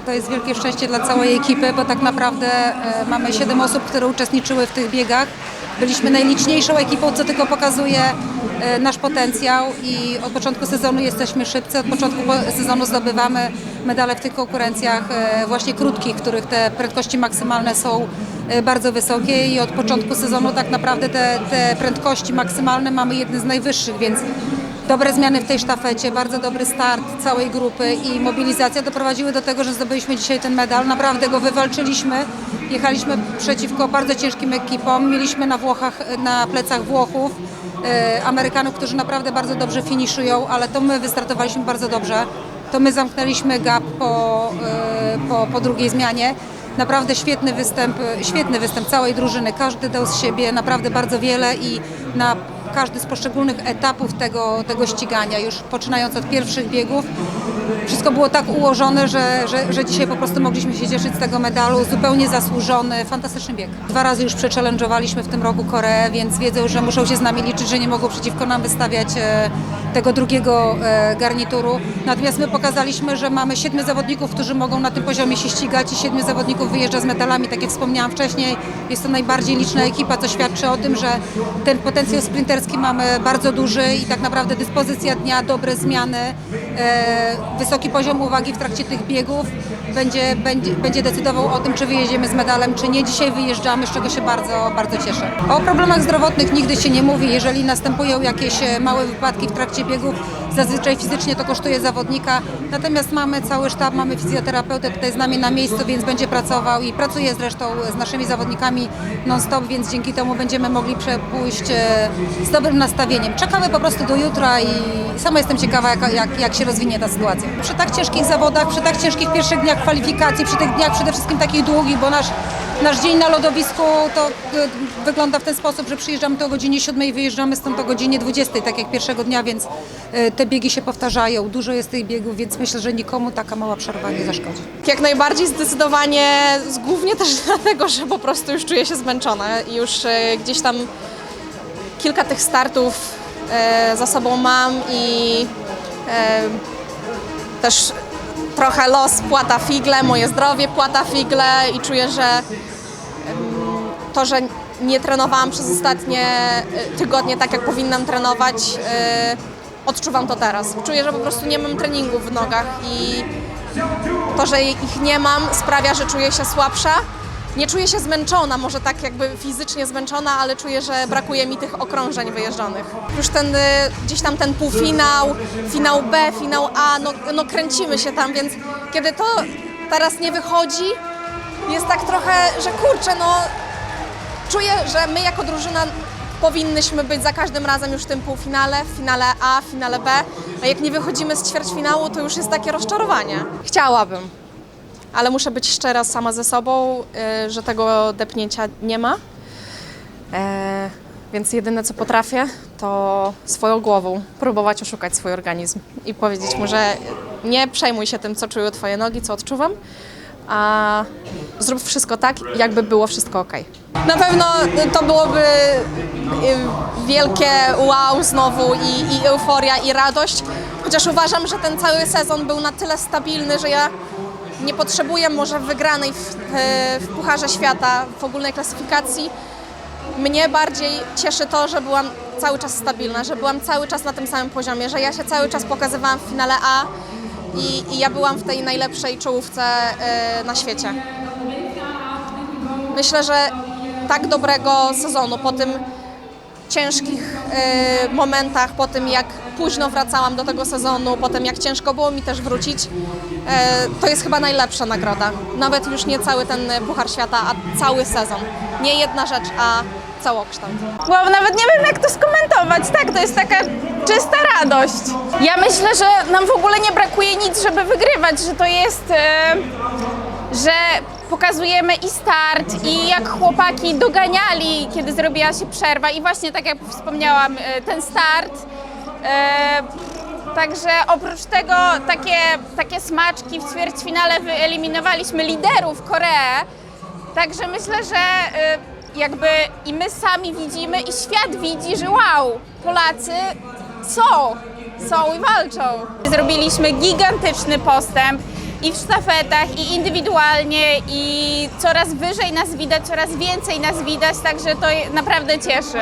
to jest wielkie szczęście dla całej ekipy, bo tak naprawdę e, mamy 7 osób, które uczestniczyły w tych biegach. Byliśmy najliczniejszą ekipą, co tylko pokazuje e, nasz potencjał i od początku sezonu jesteśmy szybcy, od początku po- sezonu zdobywamy medale w tych konkurencjach e, właśnie krótkich, których te prędkości maksymalne są bardzo wysokie i od początku sezonu tak naprawdę te, te prędkości maksymalne mamy jedne z najwyższych, więc dobre zmiany w tej sztafecie, bardzo dobry start całej grupy i mobilizacja doprowadziły do tego, że zdobyliśmy dzisiaj ten medal. Naprawdę go wywalczyliśmy. Jechaliśmy przeciwko bardzo ciężkim ekipom. Mieliśmy na Włochach, na plecach Włochów, e, Amerykanów, którzy naprawdę bardzo dobrze finiszują, ale to my wystartowaliśmy bardzo dobrze. To my zamknęliśmy gap po, e, po, po drugiej zmianie. Naprawdę świetny występ, świetny występ całej drużyny. Każdy dał z siebie naprawdę bardzo wiele i na każdy z poszczególnych etapów tego, tego ścigania, już poczynając od pierwszych biegów, wszystko było tak ułożone, że, że, że dzisiaj po prostu mogliśmy się cieszyć z tego medalu. Zupełnie zasłużony, fantastyczny bieg. Dwa razy już przechallenge'owaliśmy w tym roku Koreę, więc wiedzą, że muszą się z nami liczyć, że nie mogą przeciwko nam wystawiać e, tego drugiego e, garnituru. Natomiast my pokazaliśmy, że mamy siedmiu zawodników, którzy mogą na tym poziomie się ścigać i siedmiu zawodników wyjeżdża z medalami, tak jak wspomniałam wcześniej. Jest to najbardziej liczna ekipa, co świadczy o tym, że ten potencjał sprinterski mamy bardzo duży i tak naprawdę dyspozycja dnia, dobre zmiany, e, wysoki poziom uwagi w trakcie tych biegów będzie, będzie, będzie decydował o tym, czy wyjedziemy z medalem, czy nie. Dzisiaj wyjeżdżamy, z czego się bardzo, bardzo cieszę. O problemach zdrowotnych nigdy się nie mówi. Jeżeli następują jakieś e, małe wypadki w trakcie biegów, zazwyczaj fizycznie to kosztuje zawodnika. Natomiast mamy cały sztab, mamy fizjoterapeutę tutaj z nami na miejscu, więc będzie pracował i pracuje zresztą z naszymi zawodnikami non-stop, więc dzięki temu będziemy mogli przepójść e, z dobrym nastawieniem. Czekamy po prostu do jutra i sama jestem ciekawa, jak, jak, jak się rozwinie ta sytuacja. Przy tak ciężkich zawodach, przy tak ciężkich pierwszych dniach kwalifikacji, przy tych dniach przede wszystkim takich długich, bo nasz, nasz dzień na lodowisku to wygląda w ten sposób, że przyjeżdżamy tu o godzinie 7 i wyjeżdżamy stąd o godzinie 20, tak jak pierwszego dnia, więc e, te biegi się powtarzają. Dużo jest tych biegów, więc myślę, że nikomu taka mała przerwa nie zaszkodzi. Jak najbardziej zdecydowanie, głównie też dlatego, że po prostu już czuję się zmęczona już e, gdzieś tam kilka tych startów e, za sobą mam i e, też trochę los płata figle, moje zdrowie płata figle i czuję, że to, że nie trenowałam przez ostatnie e, tygodnie tak, jak powinnam trenować, e, odczuwam to teraz. Czuję, że po prostu nie mam treningu w nogach i to, że ich nie mam, sprawia, że czuję się słabsza. Nie czuję się zmęczona, może tak jakby fizycznie zmęczona, ale czuję, że brakuje mi tych okrążeń wyjeżdżonych. Już ten y, gdzieś tam ten półfinał, finał B, finał A, no, no kręcimy się tam, więc kiedy to teraz nie wychodzi, jest tak trochę, że kurczę, no czuję, że my jako drużyna powinnyśmy być za każdym razem już w tym półfinale, w finale A, w finale B, a jak nie wychodzimy z ćwierćfinału, to już jest takie rozczarowanie. Chciałabym, ale muszę być szczera sama ze sobą, y, że tego depnięcia nie ma. E, więc jedyne co potrafię, to swoją głową próbować oszukać swój organizm i powiedzieć mu, że nie przejmuj się tym, co czują Twoje nogi, co odczuwam, a zrób wszystko tak, jakby było wszystko ok. Na pewno to byłoby y, wielkie wow znowu i, i euforia i radość, chociaż uważam, że ten cały sezon był na tyle stabilny, że ja nie potrzebuję może wygranej w, w Pucharze Świata w ogólnej klasyfikacji. Mnie bardziej cieszy to, że byłam cały czas stabilna, że byłam cały czas na tym samym poziomie, że ja się cały czas pokazywałam w finale A i, i ja byłam w tej najlepszej czołówce y, na świecie. Myślę, że tak dobrego sezonu po tym ciężkich y, momentach, po tym jak późno wracałam do tego sezonu, po tym jak ciężko było mi też wrócić, y, to jest chyba najlepsza nagroda. Nawet już nie cały ten Puchar Świata, a cały sezon. Nie jedna rzecz, a całokształt. Wow, nawet nie wiem jak to skomentować. Tak, to jest taka czysta radość. Ja myślę, że nam w ogóle nie brakuje nic, żeby wygrywać, że to jest, e, że pokazujemy i start, i jak chłopaki doganiali, kiedy zrobiła się przerwa i właśnie tak jak wspomniałam, e, ten start. E, Także oprócz tego takie, takie smaczki w ćwierćfinale wyeliminowaliśmy liderów Koreę. Także myślę, że jakby i my sami widzimy i świat widzi, że wow, Polacy są, są i walczą. Zrobiliśmy gigantyczny postęp. i w sztafetach, i indywidualnie, i coraz wyżej nas widać, coraz więcej nas widać, także to naprawdę cieszy.